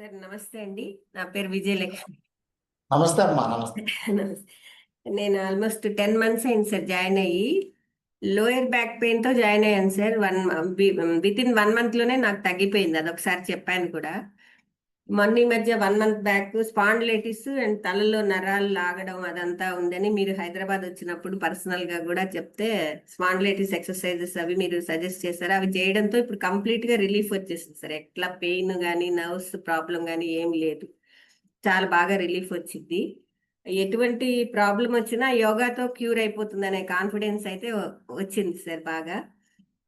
Sir నమస్తే అండి. నా పేరు విజయలక్ష్మి. నమస్తే అమ్మా నమస్తే. నమస్తే. నేను ఆల్మోస్ట్ టెన్ మంత్స్ అయింది సార్ జాయిన్ అయ్యి. లోయర్ బ్యాక్ పెయిన్తో జాయిన్ అయ్యాను sir. One with in one మంత్లోనే నాకు తగ్గిపోయింది. అదొకసారి చెప్పాను కూడా. మొన్న ఈ మధ్య one month back spondylitis and తలలో నరాలు లాగడం అదంతా ఉందని మీరు హైదరాబాద్ వచ్చినప్పుడు పర్సనల్గా కూడా చెప్తే స్పాండిలైటిస్ ఎక్సర్సైజెస్ అవి మీరు సజెస్ట్ చేశారు? అవి చేయడంతో ఇప్పుడు కంప్లీట్గా రిలీఫ్ వచ్చేసింది సార్. ఎట్లా పెయిన్ కానీ నర్వ్స్ ప్రాబ్లం కానీ ఏం లేదు. చాలా బాగా రిలీఫ్ వచ్చింది. ఎటువంటి ప్రాబ్లం వచ్చినా యోగాతో క్యూర్ అయిపోతుంది అనే కాన్ఫిడెన్స్ అయితే వచ్చింది సార్ బాగా.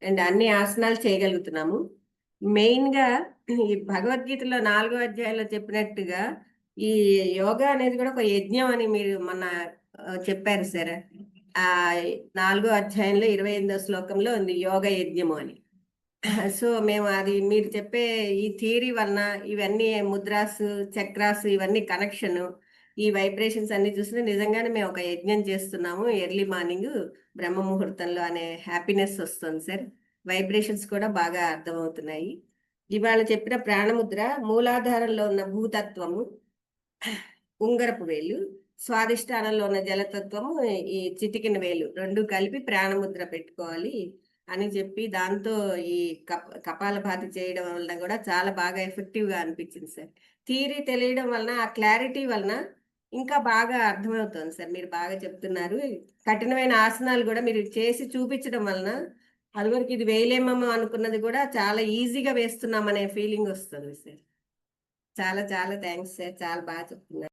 అండ్ అన్ని ఆసనాలు చేయగలుగుతున్నాము. మెయిన్గా ఈ భగవద్గీతలో నాలుగో అధ్యాయంలో చెప్పినట్టుగా ఈ యోగా అనేది కూడా ఒక యజ్ఞం అని మీరు మొన్న చెప్పారు సార్. ఆ నాలుగో అధ్యాయంలో ఇరవై ఎనిమిదో శ్లోకంలో ఉంది యోగ యజ్ఞము అని. సో మేము అది మీరు చెప్పే ఈ థియరీ వలన ఇవన్నీ ముద్రాస్ చక్రాస్ ఇవన్నీ కనెక్షన్ ఈ వైబ్రేషన్స్ అన్ని చూస్తే నిజంగానే మేము ఒక యజ్ఞం చేస్తున్నాము ఎర్లీ మార్నింగ్ బ్రహ్మ ముహూర్తంలో అనే హ్యాపీనెస్ వస్తుంది సార్. వైబ్రేషన్స్ కూడా బాగా అర్థమవుతున్నాయి. ఇవాళ చెప్పిన ప్రాణముద్ర మూలాధారంలో ఉన్న భూతత్వము ఉంగరపు వేలు స్వాధిష్టానంలో ఉన్న జలతత్వము ఈ చిటికిన వేలు రెండు కలిపి ప్రాణముద్ర పెట్టుకోవాలి అని చెప్పి దాంతో ఈ కప కపాలభాతి చేయడం వలన కూడా చాలా బాగా ఎఫెక్టివ్గా అనిపించింది సార్. థియరీ తెలియడం వలన ఆ క్లారిటీ వలన ఇంకా బాగా అర్థమవుతుంది సార్. మీరు బాగా చెప్తున్నారు. కఠినమైన ఆసనాలు కూడా మీరు చేసి చూపించడం వలన అదివరకు ఇది వేయలేమేమో అనుకున్నది కూడా చాలా ఈజీగా వేస్తున్నామనే ఫీలింగ్ వస్తుంది సార్. చాలా చాలా థ్యాంక్స్ సార్. చాలా బాగా చెప్తున్నారు.